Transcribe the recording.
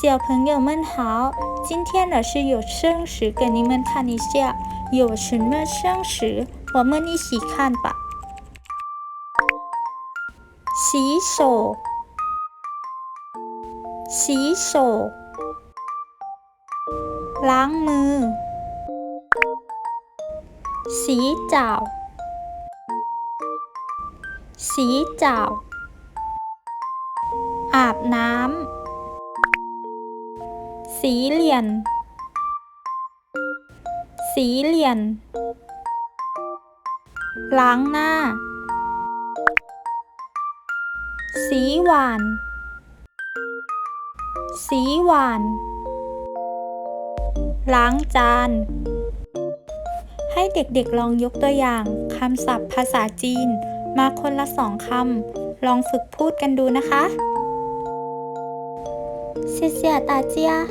小朋友们好，今天老师有生词给你们看一下，有什么生词？我们一起看吧。洗手，洗手，ล้างมือ สีเจ้า สีเจ้า อาบน้ำ สีเหลี่ยน สีเหลี่ยน ล้างหน้า สีหวาน สีหวาน ล้างจาน ให้เด็กๆลองยกตัวอย่างคำศัพท์ภาษาจีน มาคนละสองคำ ลองฝึกพูดกันดูนะคะ谢谢大家